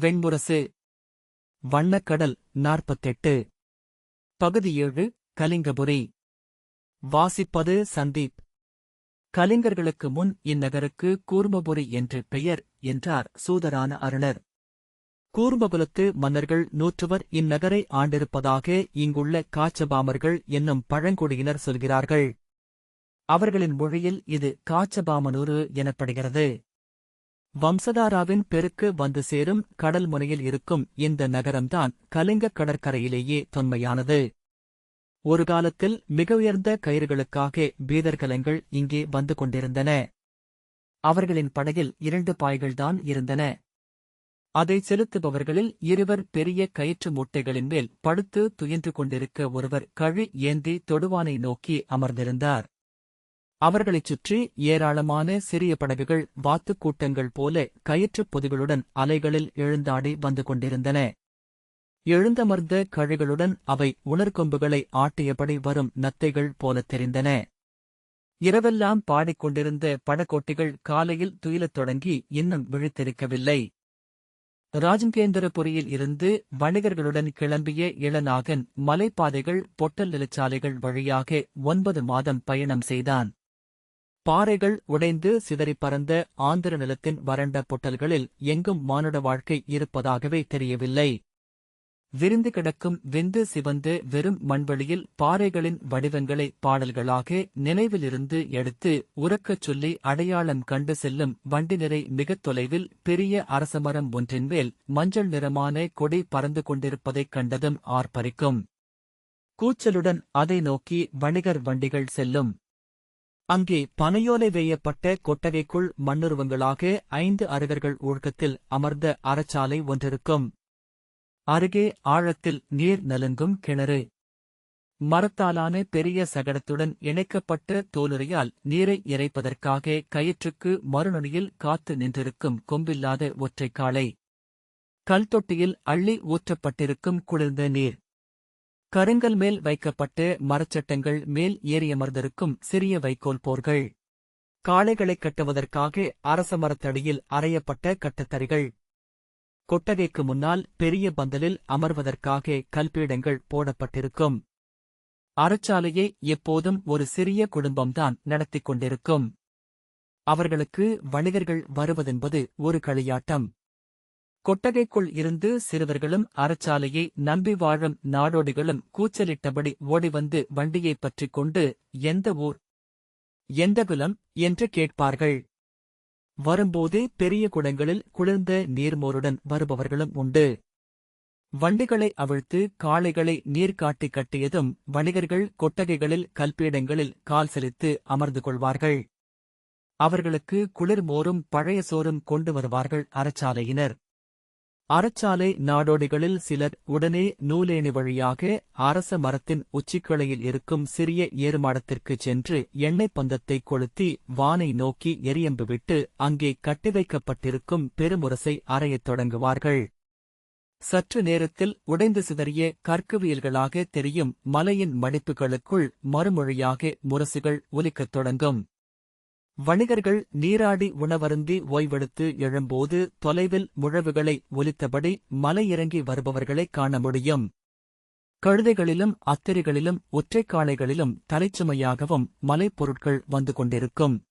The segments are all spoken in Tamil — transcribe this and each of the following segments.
வெண்முரசு வண்ணக்கடல் நாற்பத்தெட்டு. பகுதி ஏழு கலிங்கபுரி. வாசிப்பது சந்தீப். கலிங்கர்களுக்கு முன் இந்நகருக்கு கூர்மபுரி என்று பெயர் என்றார் சூதரான அருணர். கூர்மபுலத்து மன்னர்கள் நூற்றுவர் இந்நகரை ஆண்டிருப்பதாக இங்குள்ள காச்சபாமர்கள் என்னும் பழங்குடியினர் சொல்கிறார்கள். அவர்களின் மொழியில் இது காச்சபாமனூரு எனப்படுகிறது. வம்சதாராவின் பெருக்கு வந்து சேரும் கடல் முனையில் இருக்கும் இந்த நகரம்தான் கலிங்க கடற்கரையிலேயே தொன்மையானது. ஒரு காலத்தில் மிக உயர்ந்த கயிறுகளுக்காக பீதர்கலங்கள் இங்கே வந்து கொண்டிருந்தன. அவர்களின் படகில் இரண்டு பாய்கள்தான் இருந்தன. அதை செலுத்துபவர்களில் இருவர் பெரிய கயிற்று மூட்டைகளின் மேல் படுத்து துயின்று கொண்டிருக்க ஒருவர் கழி ஏந்தி தொடுவானை நோக்கி அமர்ந்திருந்தார். அவர்களைச் சுற்றி ஏராளமான சிறிய படகுகள் வாத்துக் கூட்டங்கள் போல கயிற்றுப் பொதிகளுடன் அலைகளில் எழுந்தாடி வந்து கொண்டிருந்தன. எழுந்தமர்ந்த கழிகளுடன் அவை உணர்கொம்புகளை ஆட்டியபடி வரும் நத்தைகள் போலத் தெரிந்தன. இரவெல்லாம் பாடிக்கொண்டிருந்த படகோட்டிகள் காலையில் துயிலத் தொடங்கி இன்னும் விழித்திருக்கவில்லை. ராஜங்கேந்திரபுரியில் இருந்து வணிகர்களுடன் கிளம்பிய இளநாகன் மலைப்பாதைகள் பொட்டல் நிலச்சாலைகள் வழியாக ஒன்பது மாதம் பயணம் செய்தான். பாறைகள் உடைந்து சிதறிப் பறந்த ஆந்திர நிலத்தின் வறண்ட பொட்டல்களில் எங்கும் மானுட வாழ்க்கை இருப்பதாகவே தெரியவில்லை. விரிந்து கிடக்கும் விந்து சிவந்து வெறும் மண்வெளியில் பாறைகளின் வடிவங்களை பாடல்களாக நினைவிலிருந்து எடுத்து உறக்கச் சொல்லி அடையாளம் கண்டு செல்லும் வண்டி நிறை மிகத் தொலைவில் பெரிய அரசமரம் ஒன்றின் மேல் மஞ்சள் நிறமான கொடி பறந்து கொண்டிருப்பதைக் கண்டதும் ஆர்ப்பரிக்கும். கூச்சலுடன் அதை நோக்கி வணிகர் வண்டிகள் செல்லும். அங்கே பனையோலை வேயப்பட்ட கொட்டகைக்குள் மண்ணுருவங்களாக ஐந்து அருகர்கள் ஒழுக்கத்தில் அமர்ந்த அறச்சாலை ஒன்றிருக்கும். அருகே ஆழத்தில் நீர் நலுங்கும் கிணறு. மரத்தாலான பெரிய சகடத்துடன் இணைக்கப்பட்ட தோலுரையால் நீரை இறைப்பதற்காக கயிற்றுக்கு மறுநொடியில் காத்து நின்றிருக்கும் கொம்பில்லாத ஒற்றைக் காளை கல் தொட்டியில் அள்ளி ஊற்றப்பட்டிருக்கும் குளிர்ந்த நீர். கருங்கல் மேல் வைக்கப்பட்ட மரச்சட்டங்கள் மேல் ஏறியமர்ந்திருக்கும் சிறிய வைக்கோல் போர்கள். காளைகளைக் கட்டுவதற்காக அரச மரத்தடியில் அறையப்பட்ட கட்டத்தறிகள். கொட்டகைக்கு முன்னால் பெரிய பந்தலில் அமர்வதற்காக கல்பீடங்கள் போடப்பட்டிருக்கும். அறச்சாலையை எப்போதும் ஒரு சிறிய குடும்பம்தான் நடத்திக் கொண்டிருக்கும். அவர்களுக்கு வணிகர்கள் வருவதென்பது ஒரு களியாட்டம். கொட்டகைக்குள் இருந்து சிறுவர்களும் அறச்சாலையை நம்பி வாழும் நாடோடிகளும் கூச்சலிட்டபடி ஓடிவந்து வண்டியைப் பற்றிக் கொண்டு எந்த ஊர்? எந்த குலம்? என்று கேட்பார்கள். வரும்போது பெரிய குடங்களில் குளிர்ந்த நீர்மோருடன் வருபவர்களும் உண்டு. வண்டிகளை அவிழ்த்து காளைகளை நீர்காட்டி கட்டியதும் வணிகர்கள் கொட்டகைகளில் கல்பீடங்களில் கால் செலுத்து அமர்ந்து கொள்வார்கள். அவர்களுக்கு குளிர்மோரும் பழைய சோறும் கொண்டு வருவார்கள் அறச்சாலையினர். அறச்சாலை நாடோடிகளில் சிலர் உடனே நூலேணி வழியாக அரச மரத்தின் உச்சிக்கிளையில் இருக்கும் சிறிய ஏறுமாடத்திற்குச் சென்று எண்ணெய் பந்தத்தை கொளுத்தி வானை நோக்கி எரியம்புவிட்டு அங்கே கட்டி வைக்கப்பட்டிருக்கும் பெருமுரசை அறையத் தொடங்குவார்கள். சற்று நேரத்தில் உடைந்து சிதறிய கற்குவியல்களாக தெரியும் மலையின் மடிப்புகளுக்குள் மறுமொழியாக முரசுகள் ஒலிக்கத் தொடங்கும். வணிகர்கள் நீராடி உணவருந்தி ஓய்வெடுத்து எழும்போது தொலைவில் முழவுகளை ஒலித்தபடி மலையிறங்கி வருபவர்களைக் காண முடியும். கழுதைகளிலும் அத்திரிகளிலும் ஒற்றைக்காளைகளிலும் தலைச்சுமையாகவும் மலைப்பொருட்கள் வந்து கொண்டிருக்கும்.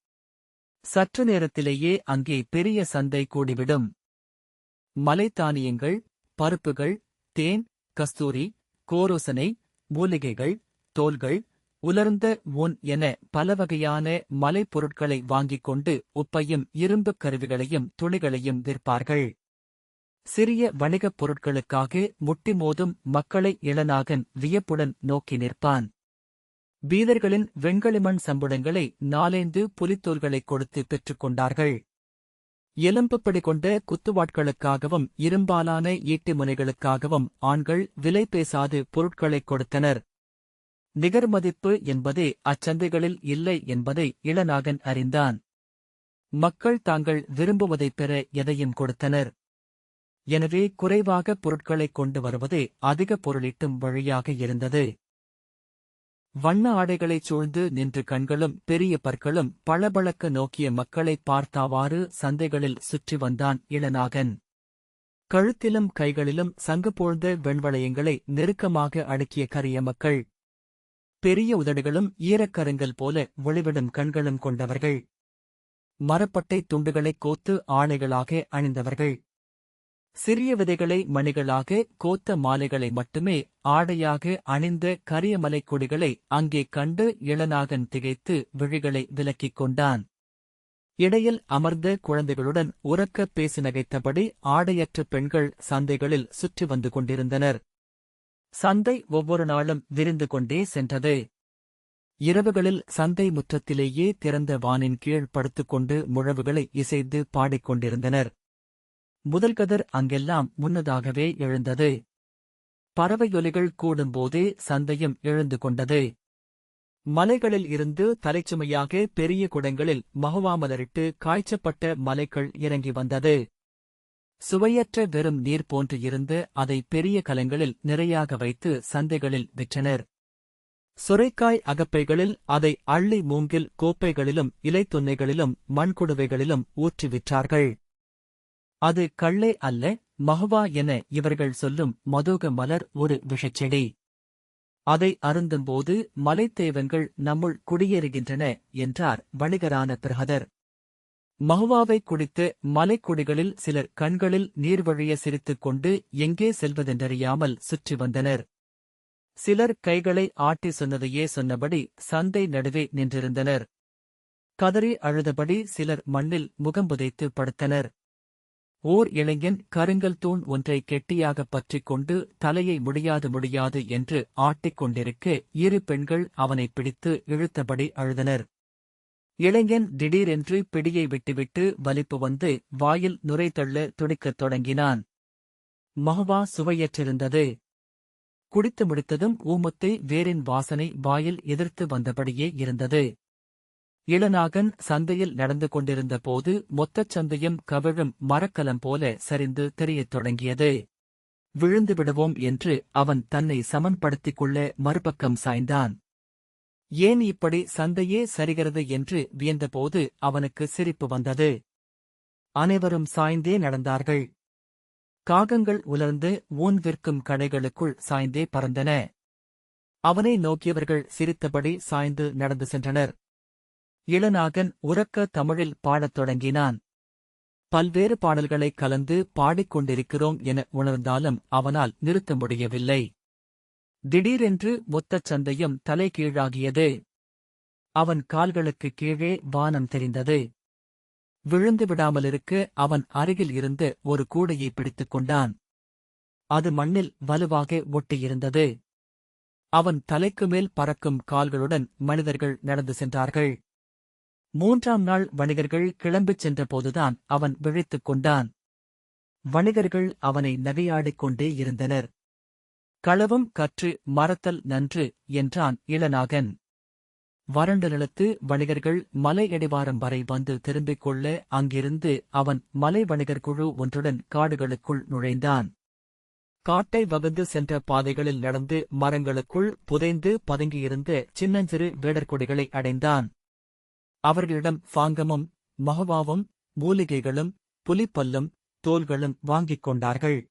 சற்று நேரத்திலேயே அங்கே பெரிய சந்தை கூடிவிடும். மலைத்தானியங்கள் பருப்புகள் தேன் கஸ்தூரி கோரோசனை மூலிகைகள் தோல்கள் உலர்ந்த ஊன் என பல வகையான மலைப்பொருட்களை வாங்கிக் கொண்டு உப்பையும் இரும்புக் கருவிகளையும் துணிகளையும் விற்பார்கள். சிறிய வணிகப் பொருட்களுக்காக முட்டி மோதும் மக்களை இளநாகன் வியப்புடன் நோக்கி நிற்பான். பீதர்களின் வெண்களிமண் சம்புடங்களை நாலைந்து புலித்தோல்களைக் கொடுத்து பெற்றுக் கொண்டார்கள். எலும்புப்படி கொண்ட குத்துவாட்களுக்காகவும் இரும்பாலான ஈட்டி முனைகளுக்காகவும் ஆண்கள் விலை பேசாது பொருட்களைக் கொடுத்தனர். நிகர்மதிப்பு என்பதே அச்சந்தைகளில் இல்லை என்பதை இளநாகன் அறிந்தான். மக்கள் தாங்கள் விரும்புவதைப் பெற எதையும் கொடுத்தனர். எனவே குறைவாக பொருட்களைக் கொண்டு வருவதே அதிக பொருளீட்டும் வழியாக இருந்தது. வண்ண ஆடைகளைச் சூழ்ந்து நின்று கண்களும் பெரிய பற்களும் பளபளக்க நோக்கிய மக்களைப் பார்த்தாவாறு சந்தைகளில் சுற்றி வந்தான் இளநாகன். கழுத்திலும் கைகளிலும் சங்கு போழ்ந்த வெண்வளையங்களை நெருக்கமாக அடுக்கிய கரிய மக்கள் பெரிய உதடுகளும் ஈரக்கருங்கல் போல ஒளிவிடும் கண்களும் கொண்டவர்கள். மரப்பட்டை துண்டுகளைக் கோத்து ஆணைகளாக அணிந்தவர்கள். சிறிய விதைகளை மணிகளாக கோத்த மாலைகளை மட்டுமே ஆடையாக அணிந்த கரியமலைக் கொடிகளை அங்கே கண்டு இளநாகன் திகைத்து விழிகளை விலக்கிக் கொண்டான். இடையில் அமர்ந்த குழந்தைகளுடன் உறக்கப் பேசி நகைத்தபடி ஆடையற்ற பெண்கள் சந்தைகளில் சுற்றி வந்து கொண்டிருந்தனர். சந்தை ஒவ்வொரு நாளும் விரிந்து கொண்டே சென்றது. இரவுகளில் சந்தை முற்றத்திலேயே திறந்த வானின் கீழ் படுத்துக்கொண்டு முழவுகளை இசைந்து பாடிக்கொண்டிருந்தனர் முதல்கதிர் அங்கெல்லாம் முன்னதாகவே எழுந்தது. பறவையொலிகள் கூடும்போதே சந்தையும் எழுந்து கொண்டது. மலைகளில் இருந்து தலைச்சுமையாக பெரிய குடங்களில் மகுவாமலரிட்டு காய்ச்சப்பட்ட மலைகள் இறங்கி வந்தது. சுவையற்ற வெறும் நீர் போன்று இருந்து அதை பெரிய கலங்களில் நிறையாக வைத்து சந்தைகளில் விற்றனர். சுரைக்காய் அகப்பைகளில் அதை அள்ளி மூங்கில் கோப்பைகளிலும் இலைத்துண்ணைகளிலும் மண்குடுவைகளிலும் ஊற்றி விற்றார்கள். அது கள்ளே அல்ல மகுவா என இவர்கள் சொல்லும் மதோக மலர் ஒரு விஷச்செடி. அதை அருந்தும்போது மலைத்தேவங்கள் நம்முள் குடியேறுகின்றன என்றார் வணிகரான பிரகதர். மகுவாவை குடித்து மலைக்குடிகளில் சிலர் கண்களில் நீர்வழிய சிரித்துக் கொண்டு எங்கே செல்வதென்றறியாமல் சுற்றி வந்தனர். சிலர் கைகளை ஆட்டி சொன்னதையே சொன்னபடி சந்தை நடுவே நின்றிருந்தனர். கதறி அழுதபடி சிலர் மண்ணில் முகம் புதைத்து படுத்தனர். ஓர் இளைஞன் கருங்கல் தூண் ஒன்றை கெட்டியாகப் பற்றிக் கொண்டு தலையை முடியாது முடியாது என்று ஆட்டிக் கொண்டிருக்க இரு பெண்கள் அவனைப் பிடித்து இழுத்தபடி அழுதனர். இளைஞன் திடீரென்று பிடியை விட்டுவிட்டு வலிப்பு வந்து வாயில் நுரைதள்ள துடிக்கத் தொடங்கினான். மகுவா சுவையற்றிருந்தது. குடித்து முடித்ததும் ஊமத்தை வேரின் வாசனை வாயில் எதிர்த்து வந்தபடியே இருந்தது. இளநாகன் சந்தையில் நடந்து கொண்டிருந்த போது மொத்தச் சந்தையும் கவிழும் மரக்கலம் போல சரிந்து தெரியத் தொடங்கியது. விழுந்து விடுவோம் என்று அவன் தன்னை சமன்படுத்திக் கொள்ள மறுபக்கம் சாய்ந்தான். ஏன் இப்படி சந்தையே சரிகிறது என்று வியந்தபோது அவனுக்கு சிரிப்பு வந்தது. அனைவரும் சாய்ந்தே நடந்தார்கள். காகங்கள் உலர்ந்து ஊன் விற்கும் கடைகளுக்குள் சாய்ந்தே பறந்தன. அவனை நோக்கியவர்கள் சிரித்தபடி சாய்ந்து நடந்து சென்றனர். இளநாகன் உறக்க தமிழில் பாடத் தொடங்கினான். பல்வேறு பாடல்களைக் கலந்து பாடிக்கொண்டிருக்கிறோம் என உணர்ந்தாலும் அவனால் நிறுத்த முடியவில்லை. திடீரென்று மொத்தச் சந்தையும் தலைகீழாகியது. அவன் கால்களுக்கு கீழே வானம் தெரிந்தது. விழுந்து விடாமலிருக்க அவன் அருகில் இருந்து ஒரு கூடையை பிடித்துக் கொண்டான். அது மண்ணில் வலுவாக ஒட்டியிருந்தது. அவன் தலைக்கு மேல் பறக்கும் கால்களுடன் மனிதர்கள் நடந்து சென்றார்கள். மூன்றாம் நாள் வணிகர்கள் கிளம்பிச் சென்றபோதுதான் அவன் விழித்துக் கொண்டான். வணிகர்கள் அவனை நகையாடிக் கொண்டே இருந்தனர். களவும் கற்று மறத்தல் நன்று என்றான் இளநாகன். வறண்ட நிலத்து வணிகர்கள் மலை அடிவாரம் வரை வந்து திரும்பிக் கொள்ள அங்கிருந்து அவன் மலை வணிகர் குழு ஒன்றுடன் காடுகளுக்குள் நுழைந்தான். காட்டை வகுந்து சென்ற பாதைகளில் நடந்து மரங்களுக்குள் புதைந்து பதுங்கியிருந்த சின்னஞ்சிறு வேடர்கொடிகளை அடைந்தான். அவர்களிடம் பாங்கமும் மகவாவும் மூலிகைகளும் புலிப்பல்லும் தோல்களும் வாங்கிக் கொண்டார்கள்.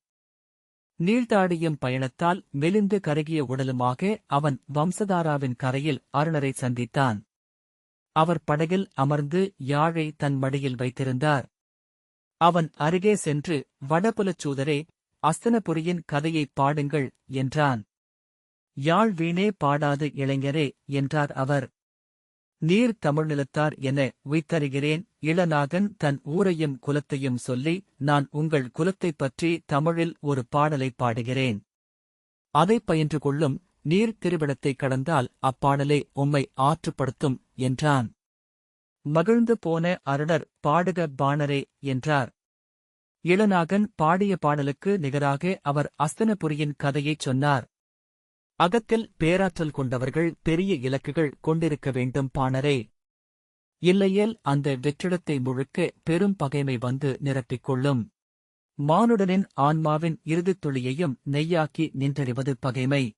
நீழ்த்தாடியும் பயணத்தால் மெலிந்து கருகிய உடலுமாக அவன் வம்சதாராவின் கரையில் அருணரை சந்தித்தான். அவர் படகில் அமர்ந்து யாழை தன் மடியில் வைத்திருந்தார். அவன் அருகே சென்று வடபுலச்சூதரே அஸ்தனபுரியின் கதையைப் பாடுங்கள் என்றான். யாழ் வீணே பாடாது இளைஞரே என்றார் அவர். நீர் தமிழ்நிலத்தார் என உய்த்தருகிறேன். இளநாகன் தன் ஊரையும் குலத்தையும் சொல்லி நான் உங்கள் குலத்தைப் பற்றி தமிழில் ஒரு பாடலைப் பாடுகிறேன். அதைப் பயின்று கொள்ளும் நீர் திருவிடத்தைக் கடந்தால் அப்பாடலே உம்மை ஆற்றுப்படுத்தும் என்றான். மகிழ்ந்து போன அருணர் பாடுக பாணரே என்றார். இளநாகன் பாடிய பாடலுக்கு நிகராக அவர் அஸ்தனபுரியின் கதையைச் சொன்னார். அகத்தில் பேராற்றல் கொண்டவர்கள் பெரிய இலக்குகள் கொண்டிருக்க வேண்டும் பாணரே. இல்லையேல் அந்த வெற்றிடத்தை முழுக்க பெரும் பகைமை வந்து நிரப்பிக்கொள்ளும் மானுடனின் ஆன்மாவின் இறுதித் துளியையும் நெய்யாக்கி நின்றறிவது பகைமை.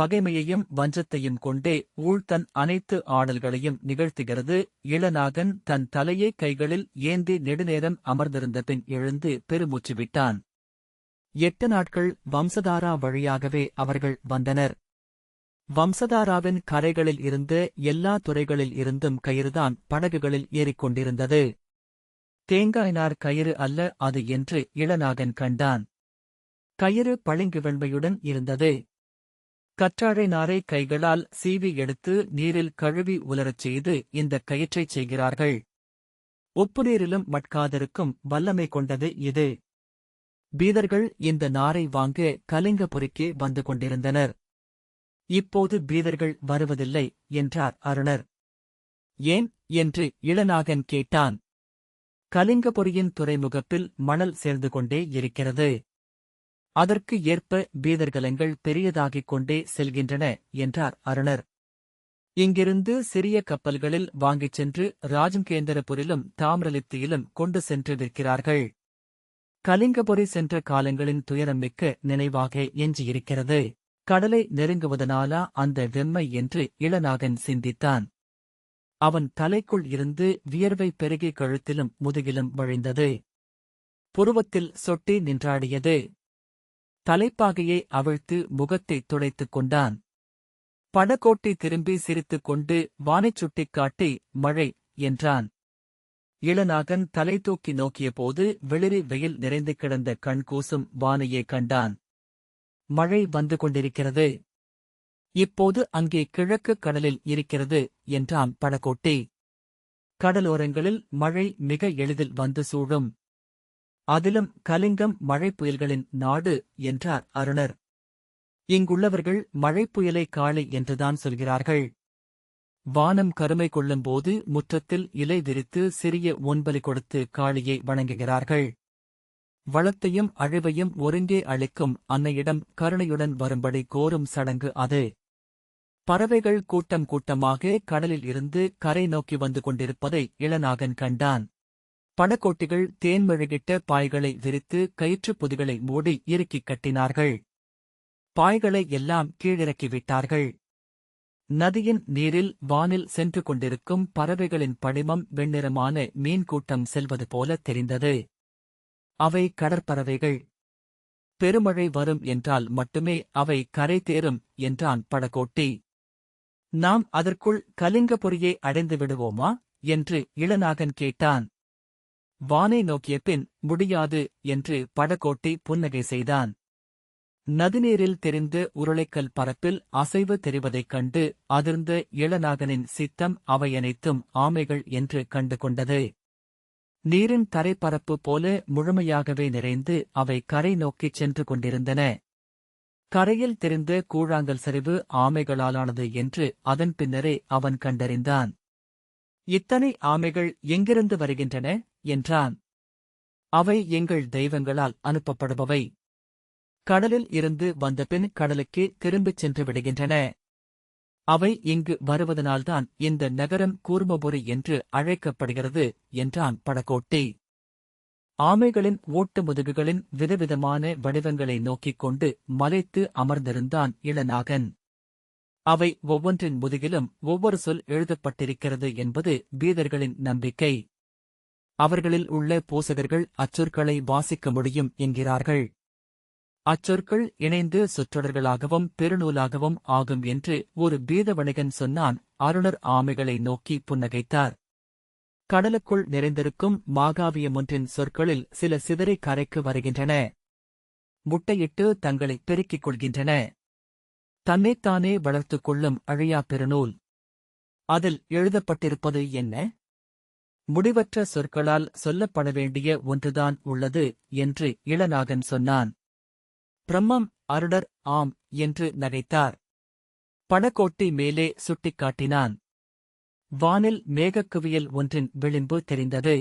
பகைமையையும் வஞ்சத்தையும் கொண்டே ஊழ் தன் அனைத்து ஆடல்களையும் நிகழ்த்துகிறது. இளநாகன் தன் தலையை கைகளில் ஏந்தி நெடுநேரம் அமர்ந்திருந்த பின் எழுந்து பெருமூச்சு விட்டான். எட்டு நாட்கள் வம்சதாரா வழியாகவே அவர்கள் வந்தனர். வம்சதாராவின் கரைகளில் இருந்து எல்லா துறைகளில் இருந்தும் கயிறுதான் படகுகளில் ஏறிக்கொண்டிருந்தது தேங்காய் நார் கயிறு அல்ல அது என்று இளநாகன் கண்டான். கயிறு பளிங்கு வெண்மையுடன் இருந்தது. கற்றாழை நாரை கைகளால் சீவி எடுத்து நீரில் கழுவி உலரச் செய்து இந்த கயிற்றைச் செய்கிறார்கள். உப்பு நீரிலும் மட்காதிருக்கும் வல்லமை கொண்டது இது. பீதர்கள் இந்த நாரை வாங்க கலிங்கபுரிக்கு வந்து கொண்டிருந்தனர். இப்போது பீதர்கள் வருவதில்லை என்றார் அருணர். ஏன்? என்று இளநாகன் கேட்டான். கலிங்கபுரியின் துறைமுகப்பில் மணல் சேர்ந்து கொண்டே இருக்கிறது. அதற்கு ஏற்ப பீதர்கலங்கள் பெரியதாகிக் கொண்டே செல்கின்றன என்றார் அருணர். இங்கிருந்து சிறிய கப்பல்களில் வாங்கிச் சென்று ராஜங்கேந்திரபுரிலும் தாமிரலித்தியிலும் கொண்டு சென்று விற்கிறார்கள் கலிங்கபுரி சென்ற காலங்களின் துயரமிக்க நினைவாக எஞ்சியிருக்கிறது. கடலை நெருங்குவதனாலா அந்த வெம்மை என்று இளநாகன் சிந்தித்தான். அவன் தலைக்குள் இருந்து வியர்வை பெருகி கழுத்திலும் முதுகிலும் வழிந்தது. புருவத்தில் சொட்டி நின்றாடியது. தலைப்பாகையை அவிழ்த்து முகத்தை துடைத்துக் கொண்டான். படகோட்டி திரும்பி சிரித்துக் கொண்டு வானைச் சுட்டிக் காட்டி மழை என்றான். இளநாகன் தலை தூக்கி நோக்கியபோது வெளிரி வெயில் நிறைந்து கிடந்த கண்கூசும் வானையே கண்டான். மழை வந்து கொண்டிருக்கிறது. இப்போது அங்கே கிழக்கு கடலில் இருக்கிறது என்றான் படகோட்டி. கடலோரங்களில் மழை மிக எளிதில் வந்து சூழும். அதிலும் கலிங்கம் மழை புயல்களின் நாடு என்றார் அருணர். இங்குள்ளவர்கள் மழைப் புயலை காளை என்றுதான் சொல்கிறார்கள். வானம் கருமை கொள்ளும்போது முற்றத்தில் இலை விரித்து சிறிய ஒன்பலி கொடுத்து காளியை வணங்குகிறார்கள். வளத்தையும் அழிவையும் ஒருங்கே அளிக்கும் அன்னையிடம் கருணையுடன் வரும்படி கோரும் சடங்கு அது. பறவைகள் கூட்டம் கூட்டமாக கடலில் இருந்து கரை நோக்கி வந்து கொண்டிருப்பதை இளநாகன் கண்டான். படக்கோட்டிகள் தேன்மெழுகிட்ட பாய்களை விரித்து கயிற்றுப் புதிகளை மூடி இறுக்கிக் கட்டினார்கள். பாய்களை எல்லாம் கீழிறக்கிவிட்டார்கள் நதியின் நீரில் வானில் சென்று கொண்டிருக்கும் பறவைகளின் படிமம் வெண்ணிறமான மீன் கூட்டம் செல்வது போல தெரிந்தது. அவை கடற்பறவைகள். பெருமழை வரும் என்றால் மட்டுமே அவை கரை தேரும் என்றான் படகோட்டி. நாம் அதற்குள் கலிங்கபுரியை அடைந்து விடுவோமா? என்று இளநாகன் கேட்டான். வானை நோக்கிய பின் முடியாது என்று படகோட்டி புன்னகை செய்தான். நதிநீரில் தெரிந்து உருளைக்கல் பரப்பில் அசைவு தெரிவதைக் கண்டு அதிர்ந்த இளநாகனின் சித்தம் அவையனைத்தும் ஆமைகள் என்று கண்டு கொண்டது நீரின் தரைப்பரப்பு போல முழுமையாகவே நிறைந்து அவை கரை நோக்கிச் சென்று கொண்டிருந்தன. கரையில் தெரிந்த கூழாங்கல் சரிவு ஆமைகளாலானது என்று அதன் பின்னரே அவன் கண்டறிந்தான். இத்தனை ஆமைகள் எங்கிருந்து வருகின்றன? என்றான். அவை எங்கள் தெய்வங்களால் அனுப்பப்படுபவை. கடலில் இருந்து வந்தபின் கடலுக்கே திரும்பிச் சென்று விடுகின்றன. அவை இங்கு வருவதனால்தான் இந்த நகரம் கூர்மபுரி என்று அழைக்கப்படுகிறது என்றான் படகோட்டி. ஆமைகளின் ஓட்டு முதுகுகளின் விதவிதமான வடிவங்களை நோக்கிக் கொண்டு மலைத்து அமர்ந்திருந்தான் இளநாகன். அவை ஒவ்வொன்றின் முதுகிலும் ஒவ்வொரு சொல் எழுதப்பட்டிருக்கிறது என்பது பீதர்களின் நம்பிக்கை. அவர்களில் உள்ள பூசகர்கள் அச்சொற்களை வாசிக்க முடியும் என்கிறார்கள். அச்சொற்கள் இணைந்து சொற்றொடர்களாகவும் பெருநூலாகவும் ஆகும் என்று ஒரு பீத வணிகன் சொன்னான். அருணர் ஆமைகளை நோக்கி புன்னகைத்தார். கடலுக்குள் நிறைந்திருக்கும் மாகாவியம் ஒன்றின் சொற்களில் சில சிதறி கரைக்கு வருகின்றன. முட்டையிட்டு தங்களை பெருக்கிக் கொள்கின்றன. தன்னைத்தானே வளர்த்துக் கொள்ளும் அழியா பெருநூல். அதில் எழுதப்பட்டிருப்பது என்ன? முடிவற்ற சொற்களால் சொல்லப்பட வேண்டிய ஒன்றுதான் உள்ளது என்று இளநாகன் சொன்னான். பிரம்மம் அருடர் ஆம் என்று நகைத்தார் பணக்கோட்டி மேலே சுட்டிக்காட்டினான். வானில் மேகக்குவியல் ஒன்றின் விளிம்பு தெரிந்தது.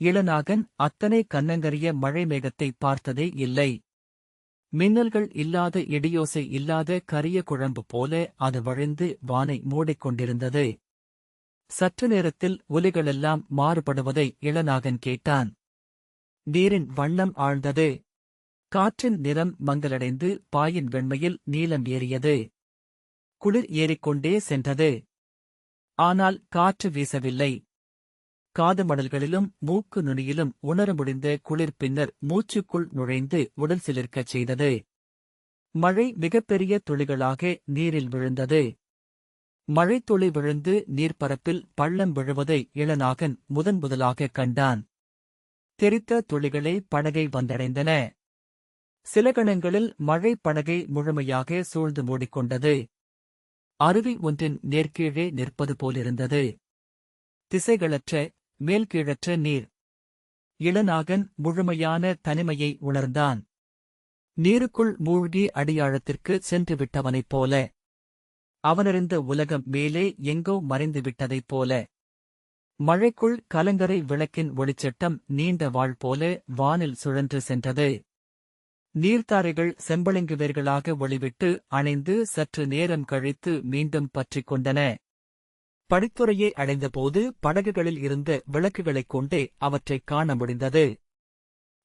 இளநாகன் அத்தனை கண்ணங்கரிய மழை மேகத்தை பார்த்ததே இல்லை. மின்னல்கள் இல்லாத இடியோசை இல்லாத கரிய குழம்பு போல அது வழிந்து வானை மூடிக்கொண்டிருந்தது சற்று நேரத்தில் ஒலிகளெல்லாம் மாறுபடுவதை இளநாகன் கேட்டான். நீரின் வண்ணம் ஆழ்ந்தது. காற்றின் நிறம் மங்கலடைந்து பாயின் வெண்மையில் நீலம் ஏறியது. குளிர் ஏறிக்கொண்டே சென்றது. ஆனால் காற்று வீசவில்லை. காது மடல்களிலும் மூக்கு நுனியிலும் உணர முடிந்த குளிர் பின்னர் மூச்சுக்குள் நுழைந்து உடல் சிலிர்க்கச் செய்தது. மழை மிகப்பெரிய துளிகளாக நீரில் விழுந்தது. மழைத்துளி விழுந்து நீர்ப்பரப்பில் பள்ளம் விழுவதை இளநாகன் முதன் முதலாக கண்டான். தெரித்த துளிகளே படகை வந்தடைந்தன. சில கணங்களில் மழை படகை முழுமையாக சூழ்ந்து மூடிக்கொண்டது. அருவி ஒன்றின் நேர்கீழே நிற்பது போலிருந்தது. திசைகளற்ற மேல்கீழற்ற நீர். இளநாகன் முழுமையான தனிமையை உணர்ந்தான். நீருக்குள் மூழ்கி அடியாழத்திற்கு சென்று விட்டவனைப் போல. அவனறிந்த உலகம் மேலே எங்கோ மறைந்து விட்டதைப் போல. மழைக்குள் கலங்கரை விளக்கின் ஒளிச்சட்டம் நீண்ட வாழ் போல வானில் சுழன்று சென்றது. நீர்த்தாரைகள் செம்பளிங்கு வேர்களாக ஒளிவிட்டு அணைந்து சற்று நேரம் கழித்து மீண்டும் பற்றிக் கொண்டன. படித்துறையை அடைந்தபோது படகுகளில் இருந்த விளக்குகளைக் கொண்டே அவற்றைக் காண முடிந்தது.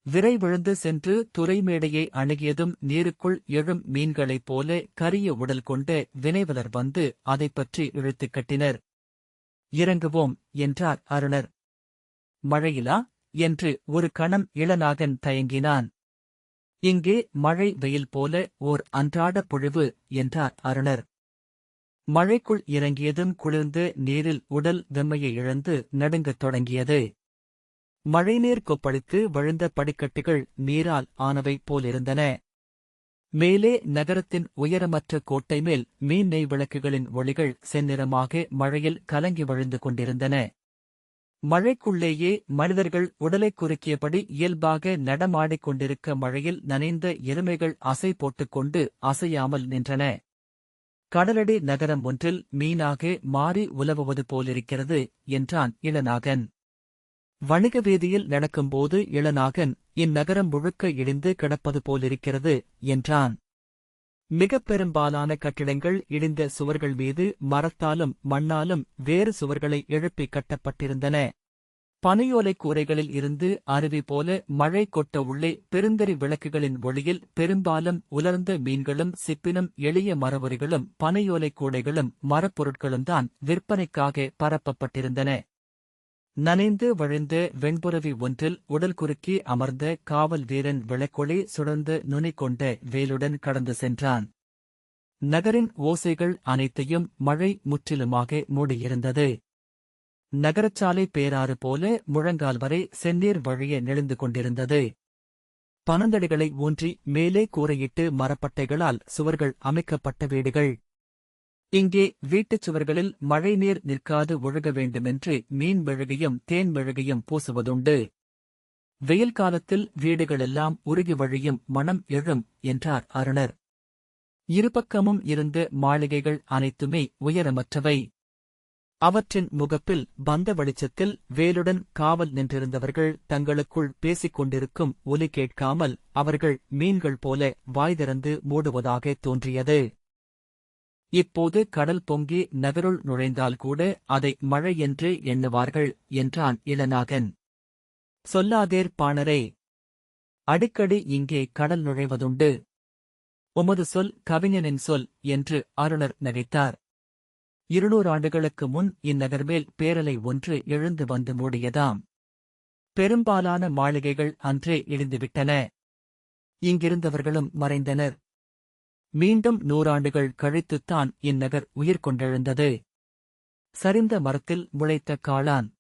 விரை விழுந்து சென்று துறைமேடையை அணுகியதும் நீருக்குள் எழும் மீன்களைப் போல கரிய உடல் கொண்ட வினைவலர் வந்து அதைப் பற்றி இழுத்துக் கட்டினர். இறங்குவோம் என்றார் அருணர். மழையிலா? என்று ஒரு கணம் இளநாகன் தயங்கினான். இங்கே மழை வெயில் போல ஓர் அன்றாட பொழிவு என்றார் அருணர். மழைக்குள் இறங்கியதும் குளிர்ந்து நீரில் உடல் வெம்மையை இழந்து நடுங்கத் தொடங்கியது. மழைநீர் கொப்பளித்து விழுந்த படிக்கட்டுகள் நீரால் ஆனவை போலிருந்தன. மேலே நகரத்தின் உயரமற்ற கோட்டை மேல் மீன் நெய் விளக்குகளின் ஒளிகள் செந்நிறமாக மழையில் கலங்கி வழிந்து கொண்டிருந்தன. மழைக்குள்ளேயே மனிதர்கள் உடலைக் குறுக்கியபடி இயல்பாக நடமாடிக் கொண்டிருக்க மழையில் நனைந்த எருமைகள் அசை போட்டுக்கொண்டு அசையாமல் நின்றன. கடலடி நகரம் ஒன்றில் மீனாக மாறி உலவுவது போலிருக்கிறது என்றான் இளநாகன். வணிக வீதியில் நடக்கும்போது இளநாகன் இந்நகரம் முழுக்க இடிந்து கிடப்பது போலிருக்கிறது என்றான். மிகப் பெரும்பாலான கட்டிடங்கள் இடிந்த சுவர்கள் மீது மரத்தாலும் மண்ணாலும் வேறு சுவர்களை எழுப்பி கட்டப்பட்டிருந்தன. பனையோலைக் கூரைகளில் இருந்து அருவி போல மழை கொட்ட உள்ளே பெருந்தறி விளக்குகளின் ஒளியில் பெரும்பாலும் உலர்ந்த மீன்களும் சிப்பினும் எளிய மரவரிகளும் பனையோலைக் கூடைகளும் மரப்பொருட்களும் தான் விற்பனைக்காக பரப்பப்பட்டிருந்தன. நனைந்து வழிந்த வெண்புறவி ஒன்றில் உடல் குறுக்கி அமர்ந்த காவல் வீரன் விளக்கொளி சுழந்து நுனி கொண்ட வேலுடன் கடந்து சென்றான். நகரின் ஓசைகள் அனைத்தையும் மழை முற்றிலுமாக மூடியிருந்தது. நகரச்சாலை பேராறு போல முழங்கால் வரை செந்நீர் வழிய நெளிந்து கொண்டிருந்தது. பனந்தடிகளை ஊன்றி மேலே கூரையிட்டு மரப்பட்டைகளால் சுவர்கள் அமைக்கப்பட்ட வீடுகள். இங்கே வீட்டுச் சுவர்களில் மழைநீர் நிற்காது ஒழுக வேண்டுமென்று மீன் மெழுகையும் தேன் மெழுகையும் பூசுவதுண்டு. வெயில் காலத்தில் வீடுகளெல்லாம் உருகி வழியும் மனம் எழும் என்றார் அருணர். இருபக்கமும் இருந்த மாளிகைகள் அனைத்துமே உயரமற்றவை. அவற்றின் முகப்பில் பந்த வெளிச்சத்தில் வேலுடன் காவல் நின்றிருந்தவர்கள் தங்களுக்குள் பேசிக் கொண்டிருக்கும் ஒலி கேட்காமல் அவர்கள் மீன்கள் போல வாய் திறந்து மூடுவதாக தோன்றியது. இப்போது கடல் பொங்கி நகருள் நுழைந்தால் கூட அதை மழை என்று எண்ணுவார்கள் என்றான் இளநாகன். சொல்லாதேர் பாணரே. அடிக்கடி இங்கே கடல் நுழைவதுண்டு. உமது சொல் கவிஞனின் சொல் என்று அருணர் நகைத்தார். இருநூறு ஆண்டுகளுக்கு முன் இந்நகர் மேல் பேரலை ஒன்று எழுந்து வந்து மூடியதாம். பெரும்பாலான மாளிகைகள் அன்றே எழுந்துவிட்டன இங்கிருந்தவர்களும் மறைந்தனர். மீண்டும் நூறாண்டுகள் கழித்துத்தான் இந்நகர் உயிர் கொண்டெழுந்தது. சரிந்த மரத்தில் முளைத்த காளான்.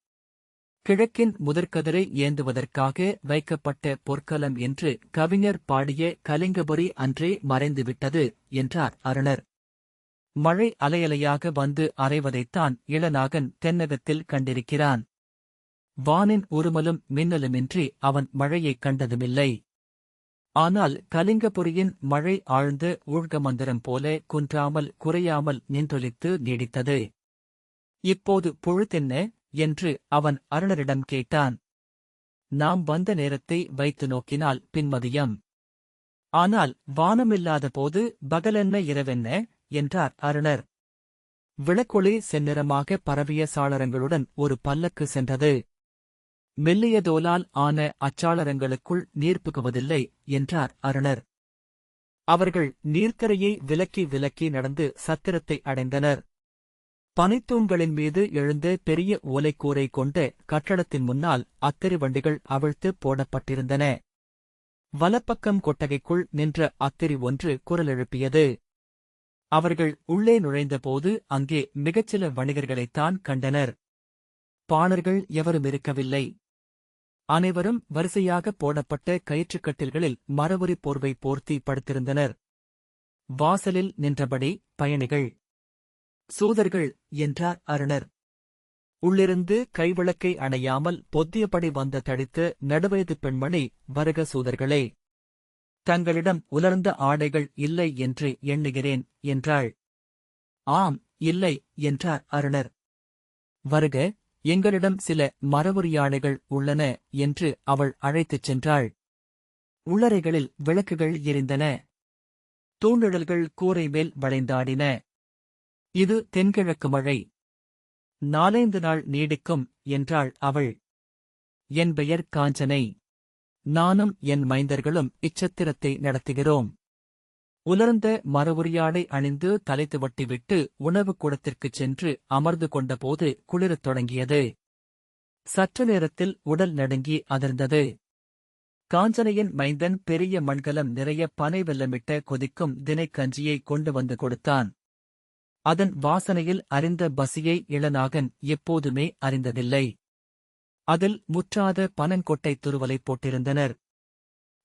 கிழக்கின் முதற்கதிரை ஏந்துவதற்காக வைக்கப்பட்ட பொற்கலம் என்று கவிஞர் பாடிய கலிங்கபுரி அன்றே மறைந்துவிட்டது என்றார் அருணர். மழை அலையலையாக வந்து அறைவதைத்தான் இளநாகன் தென்னகத்தில் கண்டிருக்கிறான். வானின் உருமலும் மின்னலுமின்றி அவன் மழையைக் கண்டதுமில்லை. ஆனால் கலிங்கபுரியின் மழை ஆழ்ந்த ஊழ்கமந்திரம் போல குன்றாமல் குறையாமல் நின்றொலித்து நீடித்தது. இப்போது பொழுதென்ன என்று அவன் அருணரிடம் கேட்டான். நாம் வந்த நேரத்தை வைத்து நோக்கினால் பின்மதியம். ஆனால் வானமில்லாத போது பகலென்ன இரவென்ன என்றார் அருணர். விளக்கொளி செந்நிறமாக பரவிய சாளரங்களுடன் ஒரு பல்லக்கு சென்றது. மெல்லியதோலால் ஆன அச்சாளரங்களுக்குள் நீர் புகுவதில்லை என்றார் அருணர். அவர்கள் நீர்க்கரையை விலக்கி விலக்கி நடந்து சத்திரத்தை அடைந்தனர். பனித்தூண்களின் மீது எழுந்த பெரிய ஓலைக்கூரை கொண்ட கட்டடத்தின் முன்னால் அத்தரி வண்டிகள் அவிழ்த்து போடப்பட்டிருந்தன. வலப்பக்கம் கொட்டகைக்குள் நின்ற அத்திரி ஒன்று குரல் எழுப்பியது. அவர்கள் உள்ளே நுழைந்தபோது அங்கே மிகச்சில வணிகர்களைத்தான் கண்டனர். பாணர்கள் எவரும் இருக்கவில்லை. அனைவரும் வரிசையாக போடப்பட்ட கயிற்றுக்கட்டில்களில் மரவரி போர்வை போர்த்தி படுத்திருந்தனர். வாசலில் நின்றபடி பயணிகள் சூதர்கள்! என்றார் அருணர். உள்ளிருந்து கைவிளக்கை அணையாமல் பொத்தியபடி வந்த தடித்து நடுவயது பெண்மணி வருக சூதர்களே! தங்களிடம் உலர்ந்த ஆடைகள் இல்லை என்று எண்ணுகிறேன் என்றாள். ஆம் இல்லை என்றார் அருணர். வருக எங்களிடம் சில மரபுரியாடைகள் உள்ளன என்று அவள் அழைத்துச் சென்றாள். உள்ளறைகளில் விளக்குகள் எரிந்தன. தூண்டிழல்கள் கூரை மேல் வளைந்தாடின. இது தென்கிழக்கு மழை. நாலைந்து நாள் நீடிக்கும் என்றாள் அவள். என் பெயர் காஞ்சனை. நானும் என் மைந்தர்களும் இச்சத்திரத்தை நடத்துகிறோம். உலர்ந்த மரவுரியாடை அணிந்து தலைத்து வட்டிவிட்டு உணவு கூடத்திற்குச் சென்று அமர்ந்து கொண்டபோது குளிரத் தொடங்கியது. சற்று நேரத்தில் உடல் நடுங்கி அதிர்ந்தது. காஞ்சனையின் மைந்தன் பெரிய மண்கலம் நிறைய பனை வெள்ளமிட்ட கொதிக்கும் தினைக்கஞ்சியை கொண்டு வந்து கொடுத்தான். அதன் வாசனையில் அறிந்த பசியை இளநாகன் எப்போதுமே அறிந்ததில்லை. அதில் முற்றாத பனங்கொட்டை துருவலை போட்டிருந்தனர்.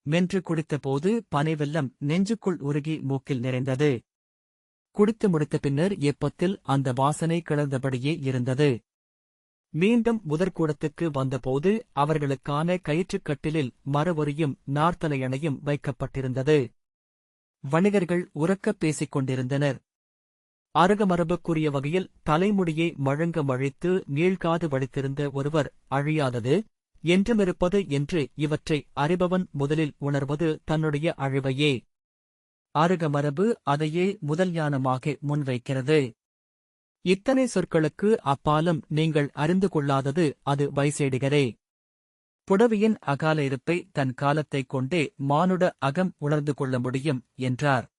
மென்று குடித்தபோது பனைவெல்லம் நெஞ்சுக்குள் உருகி மூக்கில் நிறைந்தது. குடித்து முடித்த பின்னர் எப்பத்தில் அந்த வாசனை கிளர்ந்தபடியே இருந்தது. மீண்டும் முதற்கூடத்துக்கு வந்தபோது அவர்களுக்கான கயிற்றுக்கட்டிலில் மரவொரியும் நார்த்தலையணையும் வைக்கப்பட்டிருந்தது. வணிகர்கள் உறக்கப் பேசிக் கொண்டிருந்தனர். அருகமரபுக்குரிய வகையில் தலைமுடியை மழங்க மழித்து நீழ்காது வடித்திருந்த ஒருவர் அழியாதது என்றுமிருப்பது என்று இவற்றை அறிபவன் முதலில் உணர்வது தன்னுடைய அழிவையே. அருகமரபு அதையே முதல் ஞானமாக முன்வைக்கிறது. இத்தனை சொற்களுக்கு அப்பாலும் நீங்கள் அறிந்து கொள்ளாதது அது வைசேடிகரே புடவியின் அகால இருப்பை தன் காலத்தைக் கொண்டே மானுட அகம் உணர்ந்து கொள்ள முடியும் என்றார்.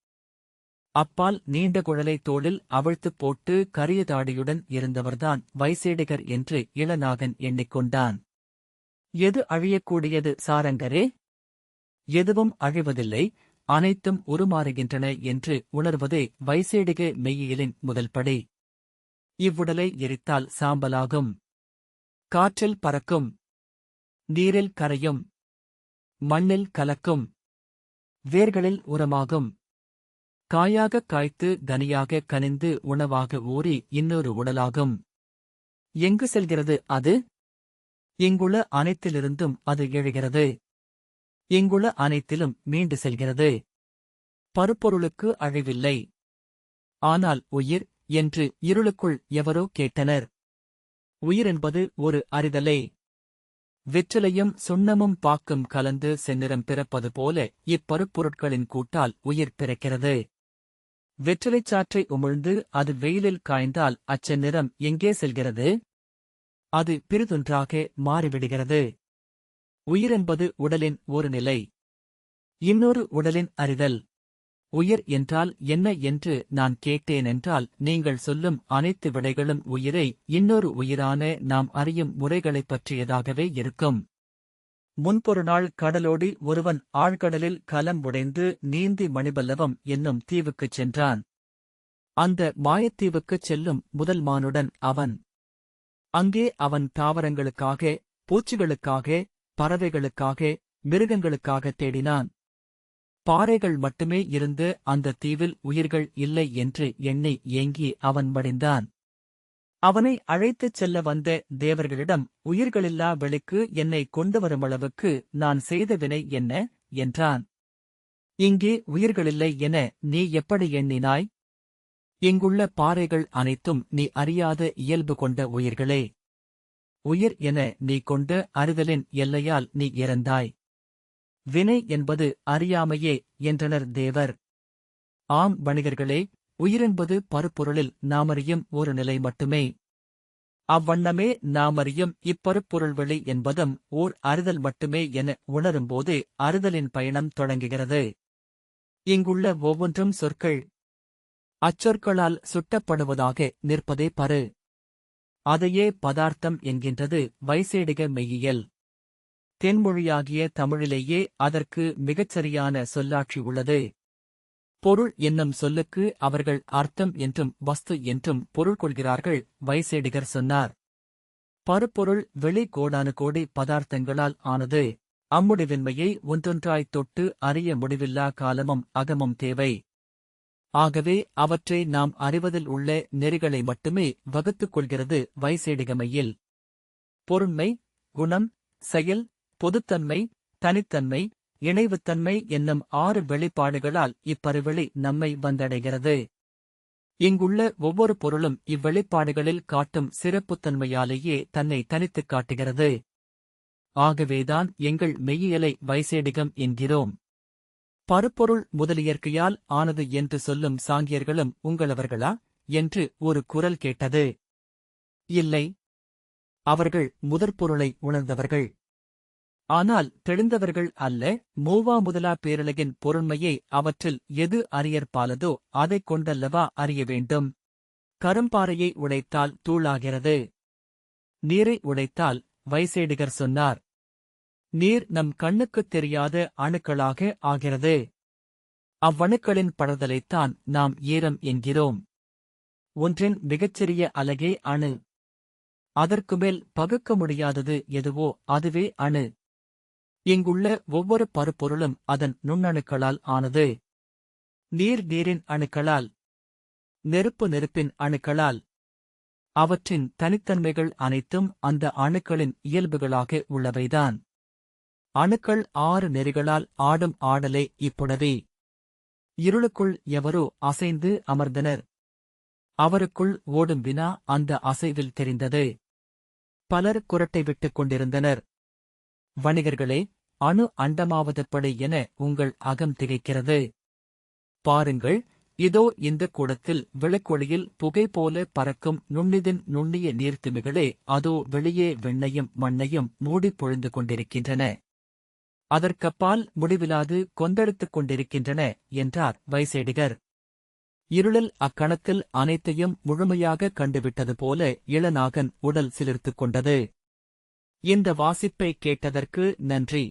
அப்பால் நீண்ட குழலை தோளில் அவிழ்த்துப் போட்டு கரிய தாடியுடன் இருந்தவர்தான் வைசேடிகர் என்று இளநாகன் எண்ணிக்கொண்டான். எது அழியக்கூடியது சாரங்கரே? எதுவும் அழிவதில்லை அனைத்தும் உருமாறுகின்றன என்று உணர்வதே வைசேடிக மெய்யியலின் முதல் படி. இவ்வுடலை எரித்தால் சாம்பலாகும். காற்றில் பறக்கும். நீரில் கரையும். மண்ணில் கலக்கும். வேர்களில் உரமாகும். காயாகக் காய்த்து கனியாக கனிந்து உணவாக ஊறி இன்னொரு உடலாகும். எங்கு செல்கிறது அது? இங்குள்ள அனைத்திலிருந்தும் அது எழுகிறது. இங்குள்ள அனைத்திலும் மீண்டு செல்கிறது. பருப்பொருளுக்கு அழிவில்லை. ஆனால் உயிர் என்று இருளுக்குள் எவரோ கேட்டனர். உயிர் என்பது ஒரு அறிதலே. வெற்றிலையும் சுண்ணமும் பாக்கும் கலந்து செந்நிறம் பிறப்பது போல இப்பருப்பொருட்களின் கூட்டால் உயிர் பிறக்கிறது. வெற்றிலைச் சாற்றை உமிழ்ந்து அது வெயிலில் காய்ந்தால் அச்செந்நிறம் எங்கே செல்கிறது? அது பிறிதொன்றாக மாறிவிடுகிறது. உயிரென்பது உடலின் ஒரு நிலை. இன்னொரு உடலின் அறிதல். உயிர் என்றால் என்ன என்று நான் கேட்டேனென்றால் நீங்கள் சொல்லும் அனைத்து விடைகளும் உயிரை இன்னொரு உயிரான நாம் அறியும் முறைகளைப் பற்றியதாகவே இருக்கும். முன்பொரு நாள் கடலோடி ஒருவன் ஆழ்கடலில் கலம் உடைந்து நீந்தி மணிபல்லவம் என்னும் தீவுக்குச் சென்றான். அந்த மாயத்தீவுக்குச் செல்லும் முதல் மானுடன் அவன். அங்கே அவன் தாவரங்களுக்காக பூச்சிகளுக்காக பறவைகளுக்காக மிருகங்களுக்காக தேடினான். பாறைகள் மட்டுமே இருந்து அந்த தீவில் உயிர்கள் இல்லை என்று எண்ணி ஏங்கி அவன் மடிந்தான். அவனை அழைத்துச் செல்ல வந்த தேவர்களிடம் உயிர்களில்லா வெளிக்கு என்னை கொண்டு வருமளவுக்கு நான் செய்த வினை என்ன? என்றான். இங்கே உயிர்களில்லை என நீ எப்படி எண்ணினாய்? இங்குள்ள பாறைகள் அனைத்தும் நீ அறியாத இயல்பு கொண்ட உயிர்களே. உயிர் என நீ கொண்ட அறிதலின் எல்லையால் நீ இறந்தாய். வினை என்பது அறியாமையே என்றனர் தேவர். ஆம் வணிகர்களே உயிரென்பது பருப்பொருளில் நாமறியும் ஒரு நிலை மட்டுமே. அவ்வண்ணமே நாமறியும் இப்பருப்பொருள் வெளி என்பதும் ஓர் அறிதல் மட்டுமே என உணரும்போது அறிதலின் பயணம் தொடங்குகிறது. இங்குள்ள ஒவ்வொன்றும் சொற்கள் அச்சொற்களால் சுட்டப்படுவதாக நிற்பதே பரு. அதையே பதார்த்தம் என்கின்றது வைசேடிக மெய்யியல். தென்மொழியாகிய தமிழிலேயே அதற்கு மிகச்சரியான சொல்லாட்சி உள்ளது. பொருள் என்னும் சொல்லுக்கு அவர்கள் அர்த்தம் என்றும் வஸ்து என்றும் பொருள் கொள்கிறார்கள் வைசேடிகர் சொன்னார். பருப்பொருள் வெளி கோடானு கோடி பதார்த்தங்களால் ஆனது அம்முடிவின்மையை ஒன்றொன்றாய்த் தொட்டு அறிய முடிவில்லா காலமும் அகமும் தேவை. ஆகவே அவற்றை நாம் அறிவதில் உள்ள நெறிகளை மட்டுமே வகுத்துக் கொள்கிறது வைசேடிகமையில். பொருண்மை குணம் செயல் பொதுத்தன்மை தனித்தன்மை இணைவுத்தன்மை என்னும் ஆறு வெளிப்பாடுகளால் இப்பருவெளி நம்மை வந்தடைகிறது. இங்குள்ள ஒவ்வொரு பொருளும் இவ்வெளிப்பாடுகளில் காட்டும் சிறப்புத்தன்மையாலேயே தன்னை தனித்துக் காட்டுகிறது. ஆகவேதான் எங்கள் மெய்யியலை வைசேடிகம் என்கிறோம். பருப்பொருள் முதலியற்கையால் ஆனது என்று சொல்லும் சாங்கியர்களும் உங்களவர்களா? என்று ஒரு குரல் கேட்டது. இல்லை. அவர்கள் முதற்பொருளை உணர்ந்தவர்கள். ஆனால் தெளிந்தவர்கள் அல்ல. மூவா முதலா பேரழகின் பொருண்மையை அவற்றில் எது அறியற்பாலதோ அதைக் கொண்டல்லவா அறிய வேண்டும். கரும்பாறையை உடைத்தால் தூளாகிறது. நீரை உடைத்தால் வைசேடிகர் சொன்னார். நீர் நம் கண்ணுக்குத் தெரியாத அணுக்களாக ஆகிறது. அவ்வணுக்களின் படதலைத்தான் நாம் ஈரம் என்கிறோம். ஒன்றின் மிகச்சிறிய அலகே அணு. அதற்குமேல் பகுக்க முடியாதது எதுவோ அதுவே அணு. இங்குள்ள ஒவ்வொரு பருப்பொருளும் அதன் நுண்ணணுக்களால் ஆனது. நீர் நீரின் அணுக்களால். நெருப்பு நெருப்பின் அணுக்களால். அவற்றின் தனித்தன்மைகள் அனைத்தும் அந்த அணுக்களின் இயல்புகளாக உள்ளவைதான். அணுக்கள் ஆறு நெறிகளால் ஆடும் ஆடலே இப்புடவே. இருளுக்குள் எவரோ அசைந்து அமர்ந்தனர். அவருக்குள் ஓடும் வினா அந்த அசைவில் தெரிந்தது. பலர் குரட்டை விட்டுக் கொண்டிருந்தனர். வணிகர்களே அணு அண்டமாவதப்படி என உங்கள் அகம் திகைக்கிறது. பாருங்கள் இதோ இந்த கூடத்தில் விளக்கொளியில் புகை போல பறக்கும் நுண்ணிதின் நுண்ணிய நீர்த்துமிகளே அதோ வெளியே வெண்ணையும் மண்ணையும் மூடிப் பொழிந்து கொண்டிருக்கின்றன. அதற்கப்பால் முடிவிலாது கொந்தெடுத்துக் கொண்டிருக்கின்றன என்றார் வைசேடிகர். இருளில் அக்கணத்தில் அனைத்தையும் முழுமையாக கண்டுவிட்டது போல இளநாகன் உடல் சிலிர்த்துக் கொண்டது. இந்த வாசிப்பை கேட்டதற்கு நன்றி.